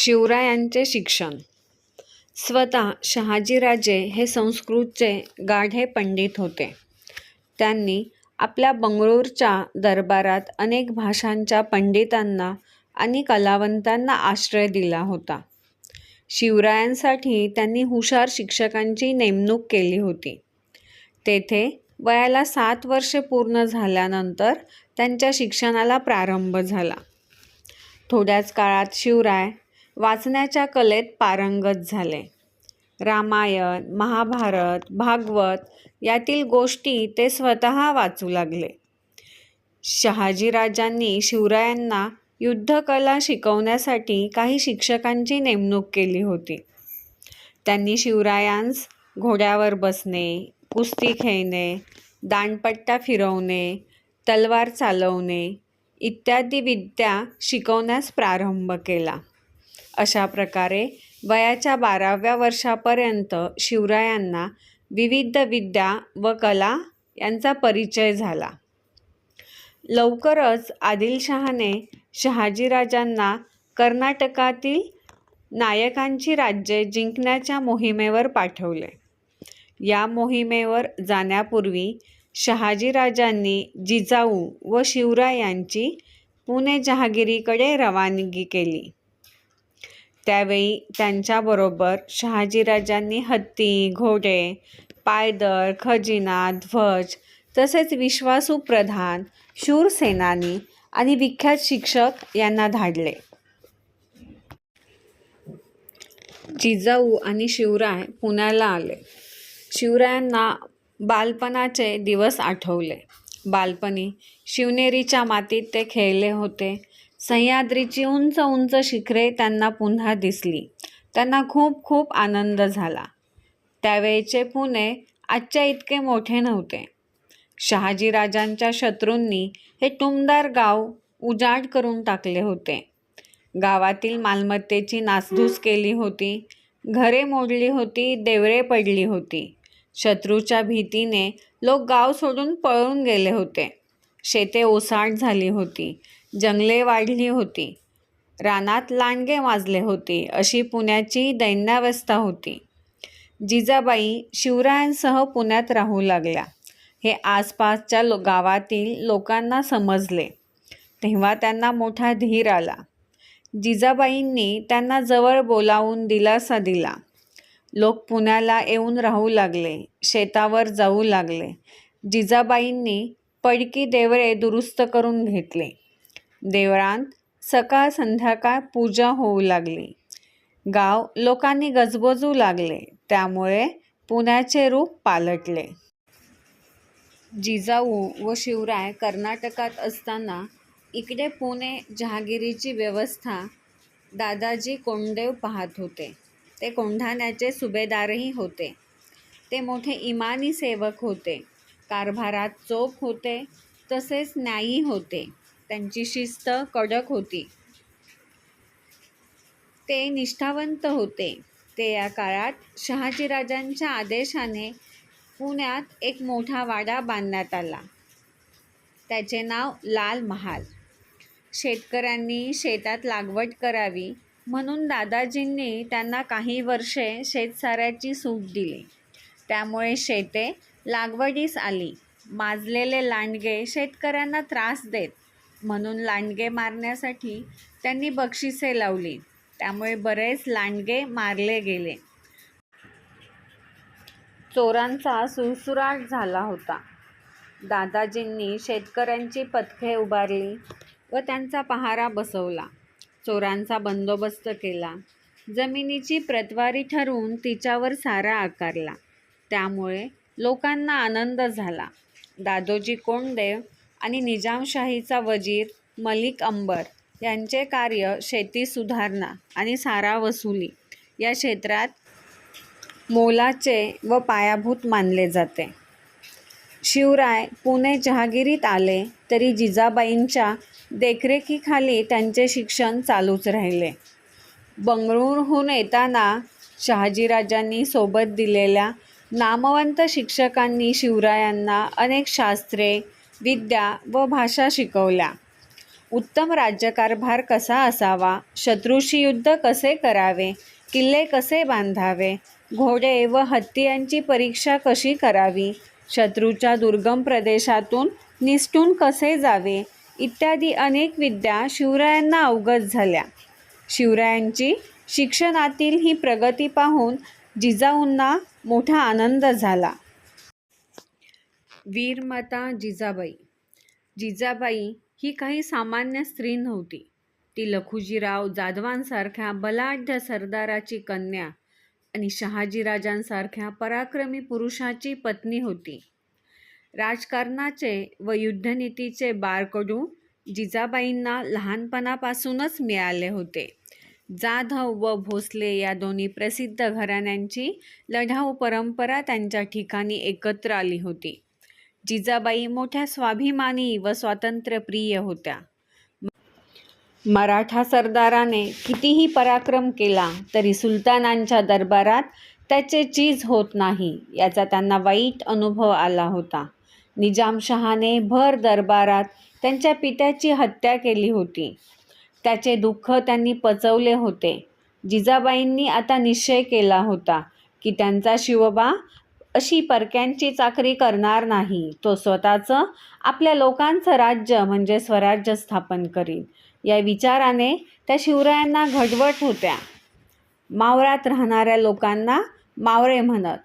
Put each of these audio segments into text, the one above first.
शिवरायांचे शिक्षण. स्वतः शहाजीराजे हे संस्कृतचे गाढे पंडित होते. त्यांनी आपल्या बंगळूरच्या दरबारात अनेक भाषांच्या पंडितांना आणि कलावंतांना आश्रय दिला होता. शिवरायांसाठी त्यांनी हुशार शिक्षकांची नेमणूक केली होती. तेथे वयाला सात वर्षे पूर्ण झाल्यानंतर त्यांच्या शिक्षणाला प्रारंभ झाला. थोड्याच काळात शिवराय वाचण्याच्या कलेत पारंगत झाले. रामायण महाभारत भागवत यातील गोष्टी ते स्वतः वाचू लागले. शहाजीराजांनी शिवरायांना युद्धकला शिकवण्यासाठी काही शिक्षकांची नेमणूक केली होती. त्यांनी शिवरायांस घोड्यावर बसणे कुस्ती खेळणे दांडपट्टा फिरवणे तलवार चालवणे इत्यादी विद्या शिकवण्यास प्रारंभ केला. अशा प्रकारे वयाच्या बाराव्या वर्षापर्यंत शिवरायांना विविध विद्या व कला यांचा परिचय झाला. लवकरच आदिलशहाने शहाजीराजांना कर्नाटकातील नायकांची राज्ये जिंकण्याच्या मोहिमेवर पाठवले. या मोहिमेवर जाण्यापूर्वी शहाजीराजांनी जिजाऊ व शिवराय यांची पुणे जहागिरीकडे रवानगी केली. त्यावेळी त्यांच्याबरोबर शहाजीराजांनी हत्ती घोडे पायदळ खजिना ध्वज तसेच विश्वासू प्रधान शूर सेनानी आणि विख्यात शिक्षक यांना धाडले. जिजाऊ आणि शिवराय पुण्याला आले. शिवरायांना बालपणाचे दिवस आठवले. बालपणी शिवनेरीच्या मातीत ते खेळले होते. सह्याद्रीची उंच उंच शिखरे त्यांना पुन्हा दिसली. त्यांना खूप खूप आनंद झाला. त्यावेळचे पुणे आजच्या इतके मोठे नव्हते. शहाजीराजांच्या शत्रूंनी हे टुमदार गाव उजाड करून टाकले होते. गावातील मालमत्तेची नासधूस केली होती. घरे मोडली होती देवरे पडली होती. शत्रूच्या भीतीने लोक गाव सोडून पळून गेले होते. शेते ओसाड झाली होती. जंगले वाढली होती. रानात लांडगे माजले होते अशी पुण्याची दैन्यावस्था होती. जिजाबाई शिवरायांसह पुण्यात राहू लागल्या. हे आसपासच्या लो गावातील लोकांना समजले. तेव्हा त्यांना मोठा धीर आला. जिजाबाईंनी त्यांना जवळ बोलावून दिलासा दिला. लोक पुण्याला येऊन राहू लागले शेतावर जाऊ लागले. जिजाबाईंनी पडकी देवळे दुरुस्त करून घेतले. देवळांत सकाळ संध्याकाळ पूजा होऊ लागली. गाव लोकांनी गजबजू लागले त्यामुळे पुण्याचे रूप पालटले. जिजाऊ व शिवराय कर्नाटकात असताना इकडे पुणे जहागिरीची व्यवस्था दादाजी कोंडदेव पाहत होते. ते कोंढाण्याचे सुभेदारही होते. ते मोठे इमानी सेवक होते. कारभारात चोख होते तसेच न्यायी होते. त्यांची शिस्त कडक होती. ते निष्ठावंत होते. ते या काळात शहाजीराजांच्या आदेशाने पुण्यात एक मोठा वाडा बांधण्यात आला. त्याचे नाव लाल महाल. शेतकऱ्यांनी शेतात लागवड करावी म्हणून दादाजींनी त्यांना काही वर्षे शेतसाऱ्याची सूट दिली. त्यामुळे शेते लागवडीस आली. माजलेले लांडगे शेतकऱ्यांना त्रास देत म्हणून लांडगे मारण्यासाठी त्यांनी बक्षिसे लावली. त्यामुळे बरेच लांडगे मारले गेले. चोरांचा सुरसुराट झाला होता. दादाजींनी शेतकऱ्यांची पथके उभारली व त्यांचा पहारा बसवला. चोरांचा बंदोबस्त केला. जमिनीची प्रतवारी ठरवून तिच्यावर सारा आकारला. त्यामुळे लोकांना आनंद झाला. दादोजी कोंडदेव आणि निजामशाहीचा वजीर मलिक अंबर यांचे कार्य शेती सुधारणा आणि सारा वसुली या क्षेत्रात मोलाचे व पायाभूत मानले जाते. शिवराय पुणे जहागिरीत आले तरी जिजाबाईंच्या देखरेखीखाली त्यांचे शिक्षण चालूच राहिले. बंगळुरूहून येताना शहाजीराजांनी सोबत दिलेल्या नामवंत शिक्षकांनी शिवरायांना अनेक शास्त्रे विद्या व भाषा शिकवल्या. उत्तम राज्यकारभार कसा असावा? शत्रूशी युद्ध कसे करावे? किल्ले कसे बांधावे? घोडे व हत्ती परीक्षा कशी करावी? शत्रूच्या दुर्गम प्रदेशातून निसटून कसे जावे? इत्यादी अनेक विद्या शिवरायांना अवगत झाल्या. शिवरायांची शिक्षणातील ही प्रगती पाहून जिजाऊंना मोठा आनंद झाला. वीरमाता जिजाबाई. जिजाबाई ही काही सामान्य स्त्री नव्हती. ती लखुजीराव जाधवांसारख्या बलाढ्य सरदाराची कन्या आणि शहाजीराजांसारख्या पराक्रमी पुरुषाची पत्नी होती. राजकारणाचे व युद्धनीतीचे बारकडू जिजाबाईंना लहानपणापासूनच मिळाले होते. जाधव व भोसले या दोन्ही प्रसिद्ध घराण्यांची लढाऊ परंपरा त्यांच्या ठिकाणी एकत्र आली होती. जिजाबाई मोठ्या स्वाभिमानी व स्वातंत्र्यप्रिय होत्या. मराठा सरदाराने कितीही पराक्रम केला तरी सुलतानांच्या दरबारात त्याचे चीज होत नाही याचा त्यांना वाईट अनुभव आला होता. निजामशहाने भर दरबारात त्यांच्या पित्याची हत्या केली होती. त्याचे दुःख त्यांनी पचवले होते. जिजाबाईंनी आता निश्चय केला होता की त्यांचा शिवबा अशी परक्यांची चाकरी करणार नाही. तो स्वतःचं आपल्या लोकांचं राज्य म्हणजे स्वराज्य स्थापन करीन. या विचाराने त्या शिवरायांना घडवट होत्या. मावळात राहणाऱ्या लोकांना मावळे म्हणत.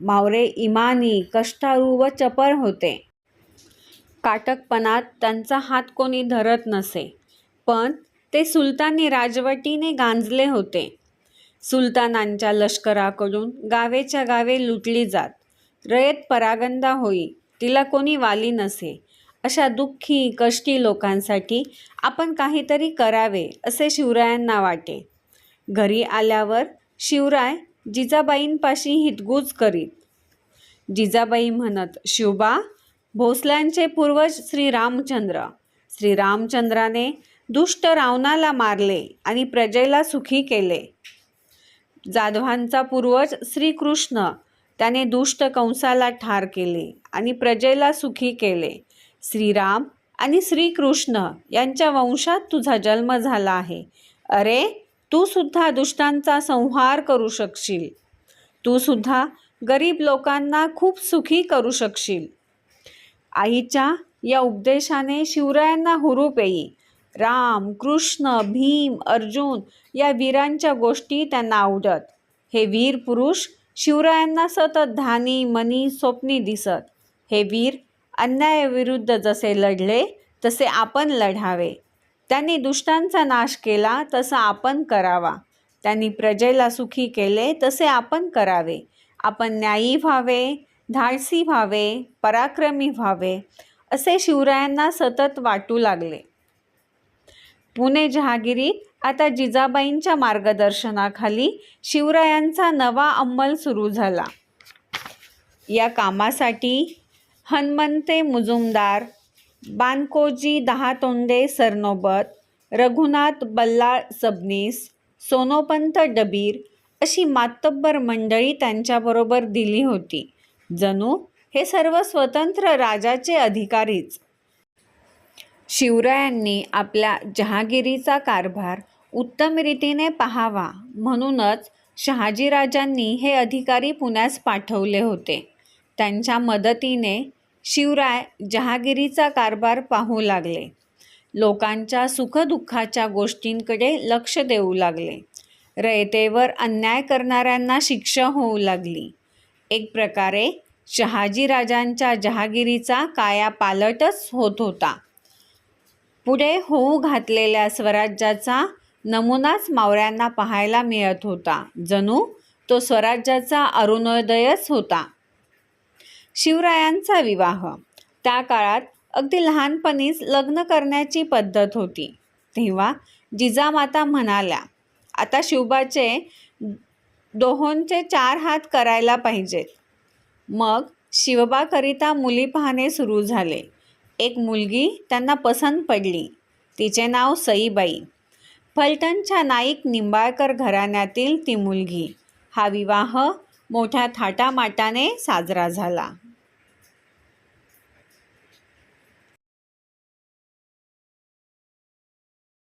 मावळे इमानी कष्टारू व चपर होते. काटकपणात त्यांचा हात कोणी धरत नसे. पण ते सुलतानी राजवटीने गांजले होते. सुलतानांच्या लष्कराकडून गावेच्या गावे लुटली जात. रयत परागंदा होई तिला कोणी वाली नसे. अशा दुःखी कष्टी लोकांसाठी आपण काहीतरी करावे असे शिवरायांना वाटे. घरी आल्यावर शिवराय जिजाबाईंपाशी हितगुज करीत. जिजाबाई म्हणत शिवबा भोसल्यांचे पूर्वज श्री रामचंद्र श्री रामचंद्राने दुष्ट रावणाला मारले आणि प्रजेला सुखी केले. जाधवांचा पूर्वज श्रीकृष्ण त्याने दुष्ट कंसाला ठार केले आणि प्रजेला सुखी केले. श्रीराम आणि श्रीकृष्ण यांच्या वंशात तुझा जन्म झाला आहे. अरे तू सुद्धा दुष्टांचा संहार करू शकशील. तू सुद्धा गरीब लोकांना खूप सुखी करू शकशील. आईच्या या उपदेशाने शिवरायांना हुरूप येई. राम कृष्ण भीम अर्जुन या वीरांच्या गोष्टी त्यांना आवडत. हे वीर पुरुष शिवरायांना सतत धानी मनी स्वप्नी दिसत. हे वीर अन्यायाविरुद्ध जसे लढले तसे आपण लढावे. त्यांनी दुष्टांचा नाश केला तसा आपण करावा. त्यांनी प्रजेला सुखी केले तसे आपण करावे. आपण न्यायी व्हावे धाडसी व्हावे पराक्रमी व्हावे असे शिवरायांना सतत वाटू लागले. पुणे जहागिरीत आता जिजाबाईंच्या मार्गदर्शनाखाली शिवरायांचा नवा अंमल सुरू झाला. या कामासाठी हनुमंते मुजुमदार बानकोजी दहातोंडे सरनोबत रघुनाथ बल्लाळ सबनीस सोनोपंत डबीर अशी मातब्बर मंडळी त्यांच्याबरोबर दिली होती. जणू हे सर्व स्वतंत्र राजाचे अधिकारीच. शिवरायांनी आपल्या जहागिरीचा कारभार उत्तम रीतीने पाहावा म्हणूनच शहाजीराजांनी हे अधिकारी पुण्यास पाठवले होते. त्यांच्या मदतीने शिवराय जहागिरीचा कारभार पाहू लागले. लोकांच्या सुखदुःखाच्या गोष्टींकडे लक्ष देऊ लागले. रयतेवर अन्याय करणाऱ्यांना शिक्षा होऊ लागली. एक प्रकारे शहाजीराजांच्या जहागिरीचा कायापालटच होत होता. पुढे होऊ घातलेल्या स्वराज्याचा नमुनाच मावळ्यांना पाहायला मिळत होता. जणू तो स्वराज्याचा अरुणोदयच होता. शिवरायांचा विवाह. त्या काळात अगदी लहानपणीच लग्न करण्याची पद्धत होती. तेव्हा जिजामाता म्हणाल्या आता शिवबाचे दोहोंचे चार हात करायला पाहिजेत. मग शिवबाकरिता मुली पाहणे सुरू झाले. एक मुलगी त्यांना पसंत पडली. तिचे नाव सईबाई. फलटणच्या नाईक निंबाळकर घराण्यातील ती मुलगी. हा विवाह मोठ्या थाटामाटाने साजरा झाला.